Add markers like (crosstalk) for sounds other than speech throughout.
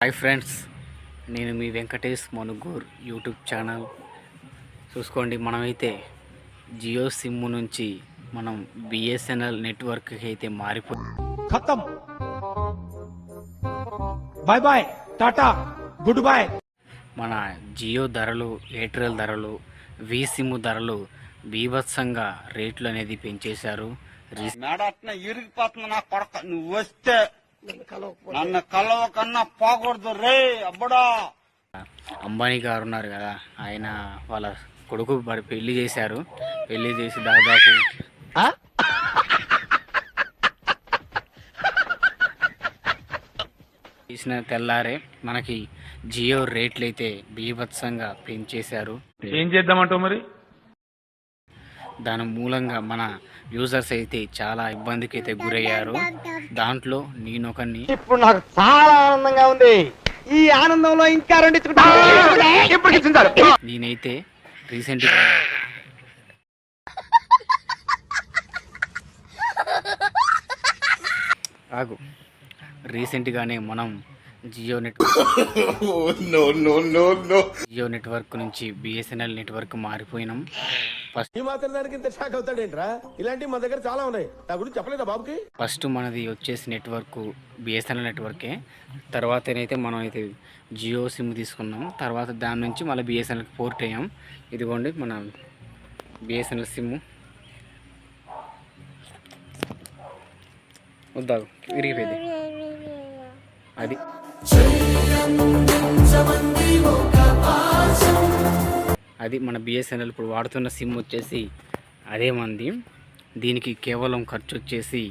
Hi friends నేను మీ Venkatesh Manugur YouTube channel. చూసుకోండి మనమైతే జియో సిమ్ నుంచి మనం బిఎస్ఎన్ఎల్ నెట్వర్క్కి అయితే మారిపో bye bye tata good bye మన జియో ధరలు ఎయిర్టెల్ ధరలు వి సిమ్ ధరలు బీభత్సంగా రేట్లు అనేది పెంచేశారు. నువ్వు వస్తే నన్ను కలవ కన్నా పోకూడదు రే అబ్బడా. అంబానీ గారు ఉన్నారు కదా ఆయన వాళ్ళ కొడుకు పెళ్ళి చేశారు. పెళ్ళి చేసి దాదాపు తీసిన తెల్లారే మనకి జియో రేట్లు అయితే బీభత్సంగా పెంచేశారు. ఏం చేద్దామంటావు మరి? దాని మూలంగా మన యూజర్స్ అయితే చాలా ఇబ్బందికి అయితే గురయ్యారు. దాంట్లో నేనొకరిని ఇప్పుడు నాకు చాలా ఆనందంగా ఉంది. ఈ ఆనందంలో ఇంకా రెండు నేనైతే రీసెంట్గా ఆగు. రీసెంట్గానే మనం జియో నెట్వర్క్ (laughs) జియో నెట్వర్క్ నుంచి బిఎస్ఎన్ఎల్ నెట్వర్క్ మారిపోయినాం. ఫస్ట్ ఈ మాత్రం దానికి ఇంత షాక్ అవుతాడేంట్రా? ఇలాంటివి మన దగ్గర చాలా ఉన్నాయి. నా గురించి చెప్పలేదా బాబుకి? ఫస్ట్ మనది వచ్చేసి నెట్వర్క్ బిఎస్ఎన్ఎల్ నెట్వర్కే తర్వాతనైతే మనం అయితే జియో సిమ్ తీసుకున్నాం తర్వాత దాని నుంచి మళ్ళీ బిఎస్ఎన్ఎల్కి పోర్ట్ అయ్యాం. ఇదిగోండి మన బిఎస్ఎన్ఎల్ సిమ్ వద్దా? విరిగిపోయింది. అది. అది మన బిఎస్ఎన్ఎల్ ఇప్పుడు వాడుతున్న సిమ్ వచ్చేసి అదే మంది. దీనికి కేవలం ఖర్చు వచ్చేసి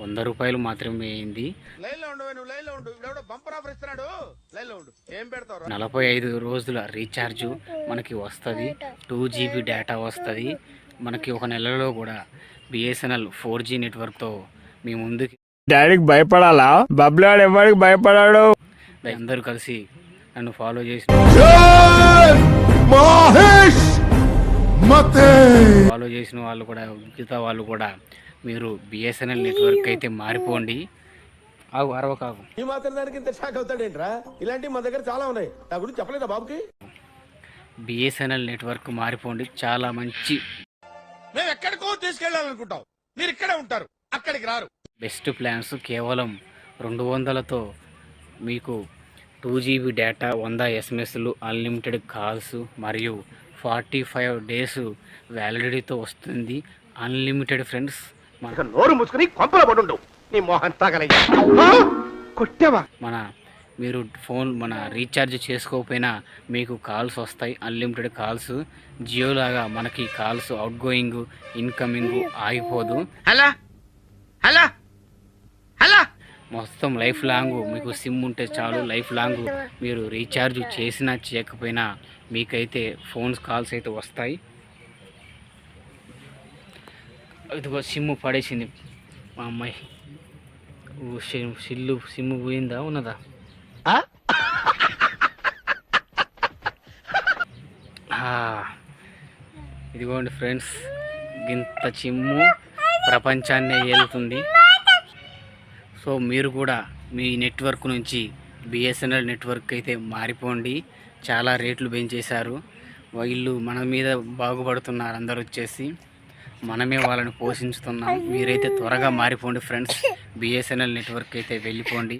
వంద రూపాయలు మాత్రమే అయింది. లైన్లో ఉండు నువ్వు లైన్లో ఉండు. ఇప్పుడు బంపర్ ఆఫర్ ఇస్తున్నాడు. లైన్లో ఉండు. ఏం పెడతావు నలభై ఐదు రోజుల రీఛార్జ్ మనకి వస్తుంది. టూ జీబీ డేటా వస్తుంది. మనకి ఒక నెలలో కూడా బిఎస్ఎన్ఎల్ ఫోర్ జీ నెట్వర్క్తో మీ ముందుకి డాడీకి భయపడాలా? బబ్లాడు ఎవరికి భయపడాడు? అందరూ కలిసి నన్ను ఫాలో చేసి ఫాలో చేసిన వాళ్ళు కూడా మిగతా వాళ్ళు కూడా మీరు బిఎస్ఎన్ఎల్ నెట్వర్క్ అయితే మారిపోండి. ఆగు అరవ కాకు ఈ మాత్రం దానికి ఇంత షాక్ అవుతాడేంట్రా? ఇలాంటివి మన దగ్గర చాలా ఉన్నాయి. నా గురించి చెప్పలేదా బాబుకి? బిఎస్ఎన్ఎల్ నెట్వర్క్ మారిపోండి. చాలా మంచి మేము ఎక్కడికో తీసుకెళ్ళాలనుకుంటాం మీరు ఇక్కడే ఉంటారు. అక్కడికి రారు. బెస్ట్ ప్లాన్స్ కేవలం రెండు వందలతో మీకు టూ జీబీ డేటా వంద ఎస్ఎంఎస్లు అన్లిమిటెడ్ కాల్స్ మరియు ఫార్టీ ఫైవ్ డేస్ వ్యాలిడిటీతో వస్తుంది. అన్లిమిటెడ్ ఫ్రెండ్స్ మన నోరు మూసుకుని కొంపల పడుండు. నీ మోహన్ కొట్టావా? మన మీరు ఫోన్ మన రీఛార్జ్ చేసుకోకపోయినా మీకు కాల్స్ వస్తాయి. అన్లిమిటెడ్ కాల్స్ జియో లాగా మనకి కాల్స్ అవుట్ గోయింగ్ ఇన్కమింగ్ ఆగిపోదు. హలో? హలో? మొత్తం లైఫ్ లాంగ్ మీకు సిమ్ ఉంటే చాలు లైఫ్ లాంగ్ మీరు రీఛార్జ్ చేసినా చేయకపోయినా మీకైతే ఫోన్స్ కాల్స్ అయితే వస్తాయి. ఇదిగో సిమ్ పడేసింది మా అమ్మాయి. సిల్లు సిమ్ పోయిందా ఉన్నదా? ఇదిగోండి ఫ్రెండ్స్ ఇంత చిమ్ము ప్రపంచాన్నే ఏలుతుంది. సో మీరు కూడా మీ నెట్వర్క్ నుంచి బిఎస్ఎన్ఎల్ నెట్వర్క్ అయితే మారిపోండి. చాలా రేట్లు పెంచేశారు. వీళ్ళు మన మీద బాగుపడుతున్నారు అందరు వచ్చేసి. మనమే వాళ్ళని పోషించుతున్నాం. మీరైతే త్వరగా మారిపోండి ఫ్రెండ్స్. బిఎస్ఎన్ఎల్ నెట్వర్క్ అయితే వెళ్ళిపోండి.